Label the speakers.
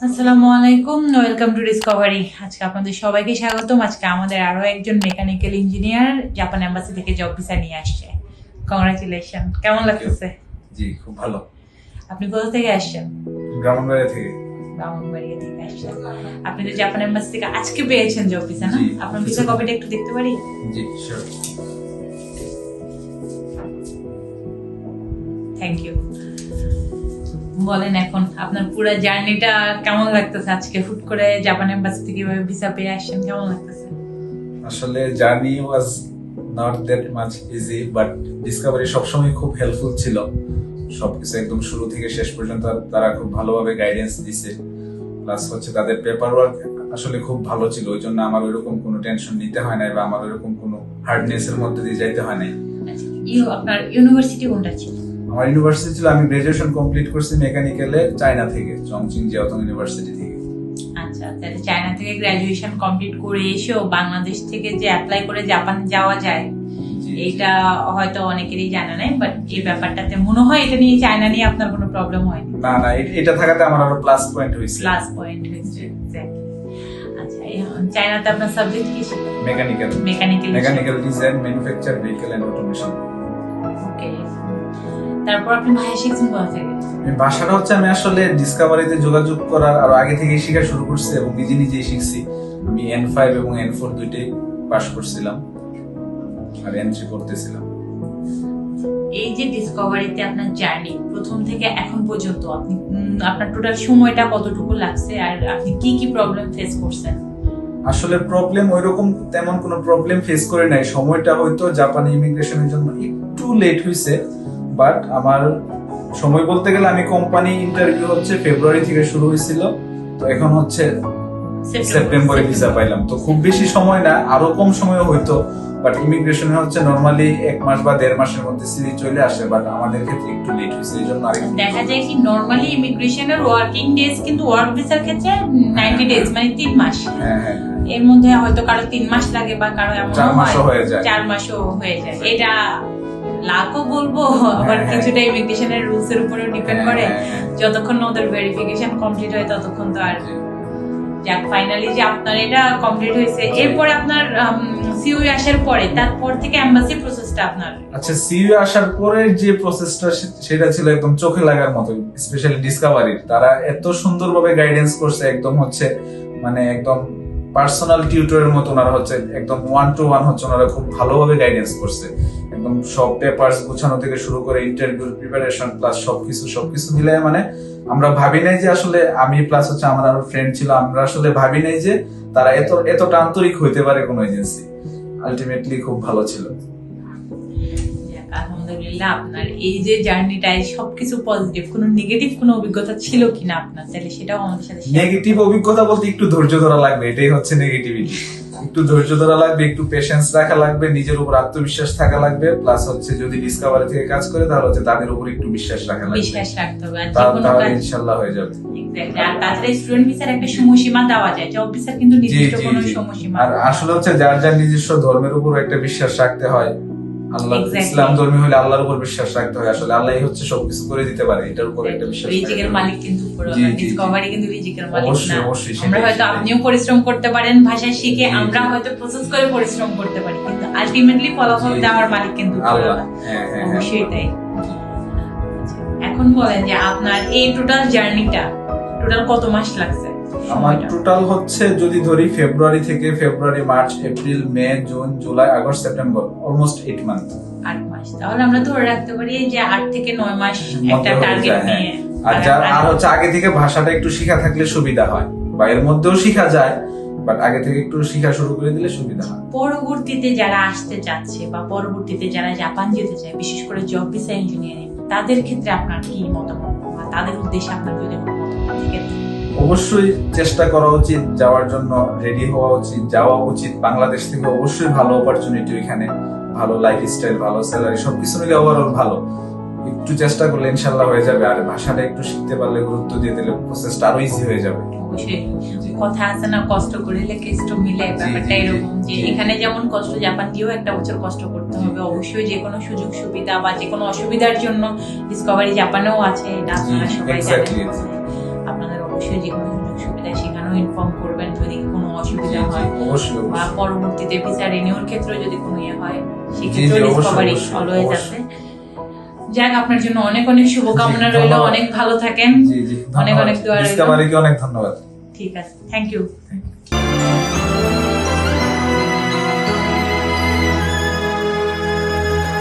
Speaker 1: আসসালামু আলাইকুম welcome to Discovery আজকে আপনাদের সবাইকে স্বাগতম। আজকে আমাদের আরও একজন মেকানিক্যাল ইঞ্জিনিয়ার জাপান এম্বাসি থেকে জব ভিসা নিয়ে আসছে। কংগ্রাচুলেশন কেমন লাগতেছে?
Speaker 2: জি খুব ভালো।
Speaker 1: আপনি কোথা থেকে আসছেন?
Speaker 2: ব্রাহ্মণবাড়িয়া থেকে।
Speaker 1: ব্রাহ্মণবাড়িয়া থেকে আসছেন। আপনি তো জাপান এম্বাসি থেকে আজকে পেয়েছেন জব ভিসা না? আপনার ভিসা কপিটা একটু দেখতে পারি?
Speaker 2: জি শিওর
Speaker 1: থ্যাংক ইউ বলেন এখন আপনার পুরো জার্নিটা কেমন লাগতেছে আজকে? হুট করে জাপান এম্বাসি থেকে কীভাবে ভিসা পেয়ে আসছেন কেমন লাগতেছে?
Speaker 2: আসলে journey was not that much easy but discovery সবসময় খুব হেল্পফুল ছিল। সবকিছু একদম শুরু থেকে শেষ পর্যন্ত তারা খুব ভালোভাবে গাইডেন্স দিছে। প্লাস হচ্ছে তাদের পেপার ওয়ার্ক আসলে খুব ভালো ছিল ওই জন্য আমার ওইরকম কোনো টেনশন নিতে হয় নাই বা আমার ওইরকম কোনো হার্ডনেস এর মধ্যে দিয়ে যাইতে হয় নাই।
Speaker 1: আচ্ছা, ইউ আপনার ইউনিভার্সিটি কোনটা ছিল?
Speaker 2: আমার ইউনিভার্সিটি ছিল আমি গ্রাজুয়েশন কমপ্লিট করছি মেকানিক্যালে চায়না থেকে চংচিং জিয়াওতং ইউনিভার্সিটি থেকে।
Speaker 1: আচ্ছা তাহলে চায়না থেকে গ্রাজুয়েশন কমপ্লিট করে এসেও বাংলাদেশ থেকে যে অ্যাপ্লাই করে জাপান যাওয়া যায়। এটা হয়তো অনেকেরই জানা নাই বাট এই ব্যাপারটাতে মনে হয় এটা নিয়ে চায়না নিয়ে আপনার কোনো প্রবলেম হয়নি।
Speaker 2: না না এটা থাকাতে আমার আরও প্লাস পয়েন্ট হয়েছে।
Speaker 1: প্লাস পয়েন্ট হয়েছে আচ্ছা চায়নাতে আপনার সাবজেক্ট কি ছিল?
Speaker 2: Mechanical
Speaker 1: mechanical
Speaker 2: mechanical design manufacture vehicle and automation
Speaker 1: তারপর আপনি শিখছেন কোথা থেকে?
Speaker 2: ভাষাটা হচ্ছে আমি আসলে ডিসকভারিতে যোগাযোগ করার আরও আগে থেকেই শেখা শুরু করছি এবং নিজে নিজেই শিখছি। আমি এন ফাইভ এবং এন ফোর দুইটাই পাস করছিলাম আর করতেছিলাম।
Speaker 1: এই যে ডিসকভারিতে আপনার জার্নি প্রথম থেকে এখন পর্যন্ত আপনি আপনার টোটাল সময়টা কতটুকু লাগছে আর আপনি কি কি প্রবলেম ফেস করছেন?
Speaker 2: আসলে প্রবলেম ওইরকম তেমন কোনো প্রবলেম ফেস করে নাই। সময়টা হয়তো জাপানি ইমিগ্রেশনের জন্য একটু লেট হয়েছে বাট আমার সময় বলতে গেলে আমি কোম্পানি ইন্টারভিউ হচ্ছে ফেব্রুয়ারি থেকে শুরু হয়েছিল তো এখন হচ্ছে সেপ্টেম্বরে ভিসা পাইলাম। তো খুব বেশি সময় না আরও কম সময় হইতো বাট ইমিগ্রেশনে হচ্ছে নর্মালি এক মাস বা দেড় মাসের মধ্যে সিরি চলে আসে বাট আমাদের ক্ষেত্রে একটু লেট হয়েছে এই জন্য আরেকটু
Speaker 1: দেখা যায় কি নর্মালি ইমিগ্রেশনের ওয়ার্কিং ডেজ কিন্তু ওয়ার্ক ভিসার ক্ষেত্রে নাইনটি ডেজ মানে তিন মাস।
Speaker 2: হ্যাঁ হ্যাঁ
Speaker 1: এর মধ্যে হয়তো কারও তিন মাস লাগে বা কারও এমন
Speaker 2: চার মাসও হয়ে। যায়।
Speaker 1: চার মাসও হয়ে যায়। এটা লাখও বলব আবার
Speaker 2: হ্যাঁ, হ্যাঁ।
Speaker 1: কিছুটা ইমিগ্রেশনের রুলস এর উপরেও ডিপেন্ড
Speaker 2: হ্যাঁ,
Speaker 1: করে।
Speaker 2: হ্যাঁ, হ্যাঁ।
Speaker 1: যতক্ষণ না ওদের ভেরিফিকেশন কমপ্লিট হয় ততক্ষণ তো আর যাক ফাইনালি যে আপনার এটা কমপ্লিট হয়েছে। এরপরে আপনার সিইউ আসার পরে তারপর থেকে এম্বাসি প্রসেসটা আপনার।
Speaker 2: আচ্ছা সিইউ আসার পরে যে প্রসেসটা সেটা ছিল একদম চোখে লাগার মতো স্পেশালি ডিসকভারির তারা এত সুন্দরভাবে গাইডেন্স করছে একদম হচ্ছে মানে একদম পার্সোনাল টিউটরের মতো ওনারা হচ্ছে একদম ওয়ান টু ওয়ান হচ্ছে ওনারা খুব ভালোভাবে গাইডেন্স করছে। একদম সব পেপার গুছানো থেকে শুরু করে ইন্টারভিউ প্রিপারেশন প্লাস সবকিছু সবকিছু মিলে মানে আমরা ভাবি নাই যে আসলে আমি প্লাস হচ্ছে আমার আরও ফ্রেন্ড ছিল, আমরা আসলে ভাবি নাই যে তারা এত, এতটা আন্তরিক হইতে পারে কোনো এজেন্সি আলটিমেটলি খুব ভালো ছিল।
Speaker 1: আলহামদুলিল্লাহ আপনার এই যে জার্নিটায় সবকিছু পজিটিভ কোনো নেগেটিভ কোনো অভিজ্ঞতা ছিল কিনা আপনার? তাহলে সেটাও আমাদের সাথে
Speaker 2: নেগেটিভ অভিজ্ঞতা বলতে একটু ধৈর্য ধরা লাগবে এটাই হচ্ছে নেগেটিভিটি একটু ধৈর্য ধরা লাগবে একটু পেশেন্স রাখা লাগবে নিজের উপর আত্মবিশ্বাস থাকা লাগবে প্লাস হচ্ছে যদি ডিসকভারি থেকে কাজ করে তাহলে হচ্ছে তাদের উপর একটু বিশ্বাস রাখা লাগবে।
Speaker 1: বিশ্বাস রাখতে হবে
Speaker 2: তাহলে
Speaker 1: কাজ
Speaker 2: হয়ে যাবে।
Speaker 1: Exactly. আর তাছাড়া স্টুডেন্ট ভিসার একটা সময়সীমা দেওয়া যায় জব ভিসার কিন্তু নির্দিষ্ট কোনো সময়সীমা
Speaker 2: আর আসলে হচ্ছে যার যার নিজস্ব ধর্মের উপর একটা বিশ্বাস রাখতে হয় আল্লাহ ইসলাম ধর্মী হলে আল্লাহর উপর বিশ্বাস রাখতে হয়। আসলে আল্লাহ হচ্ছে সবকিছু করে দিতে পারে এটার উপর একটা বিশ্বাস
Speaker 1: রিজিকের মালিক কিন্তু। ডিসকভারি কিন্তু রিজিকের মালিক
Speaker 2: অবশ্যই, অবশ্যই,
Speaker 1: আমরা হয়তো আপনিও পরিশ্রম করতে পারেন ভাষা শিখে আমরা হয়তো প্রসেস করে পরিশ্রম করতে পারি কিন্তু আলটিমেটলি ফলাফল। দেওয়ার মালিক কিন্তু
Speaker 2: আল্লাহ। হ্যাঁ হ্যাঁ হ্যাঁ
Speaker 1: অবশ্যই তাই আচ্ছা, এখন বলেন যে আপনার এই টোটাল জার্নিটা টোটাল কত মাস লাগছে?
Speaker 2: আমার টোটাল হচ্ছে যদি ধরি ফেব্রুয়ারি থেকে February March April May June July August September almost eight month
Speaker 1: আট মাস। তাহলে আমরা ধরে রাখতে পারি যে আট থেকে নয় মাস একটা টার্গেট নিয়ে।
Speaker 2: আর হচ্ছে আগে থেকে ভাষাটা একটু শিখা থাকলে সুবিধা হয়। বা এর মধ্যেও শিখা যায় বাট আগে থেকে একটু শিখা শুরু করে দিলে সুবিধা হয়।
Speaker 1: পরবর্তীতে যারা আসতে চাচ্ছে বা পরবর্তীতে যারা জাপান যেতে চায় বিশেষ করে জব ভিসা ইঞ্জিনিয়ারিং তাদের ক্ষেত্রে আপনার কি মতামত বা তাদের উদ্দেশ্যে আপনার যদি কোনো মতামত থাকে?
Speaker 2: অবশ্যই চেষ্টা করা উচিত যাওয়ার জন্য রেডি হওয়া উচিত যাওয়া উচিত। বাংলাদেশ থেকে অবশ্যই ভালো অপরচুনিটি এখানে ভালো লাইফ স্টাইল ভালো স্যালারি সবকিছু মিলে ওভারঅল ভালো। একটু চেষ্টা করলে ইনশাল্লাহ হয়ে যাবে আর ভাষাটা একটু শিখতে পারলে গুরুত্ব দিয়ে দিলে প্রসেসটা আরও ইজি হয়ে যাবে।
Speaker 1: কথা আছে না কষ্ট করিলে কেষ্ট মিলে ব্যাপারটা এরকম যে এখানে যেমন কষ্ট জাপান গিয়েও একটা বছর কষ্ট করতে হবে। অবশ্যই যে কোনো সুযোগ সুবিধা বা যে কোনো অসুবিধার জন্য ডিসকভারি জাপানেও আছে এটা আপনারা সবাই. জানেন। অবশ্যই যে কোনো সুযোগ সুবিধা সেখানেও ইনফর্ম করবেন যদি কোনো অসুবিধা হয়। বা পরবর্তীতে ভিসা রিনিউর ক্ষেত্রে যদি কোনো ইয়ে হয় সেক্ষেত্রে ডিসকভারি অলওয়েজ আছে যাক আপনার জন্য অনেক অনেক শুভকামনা রইল। অনেক ভালো থাকেন। অনেক অনেক দোয়া
Speaker 2: অনেক ধন্যবাদ।
Speaker 1: ঠিক আছে। Thank you.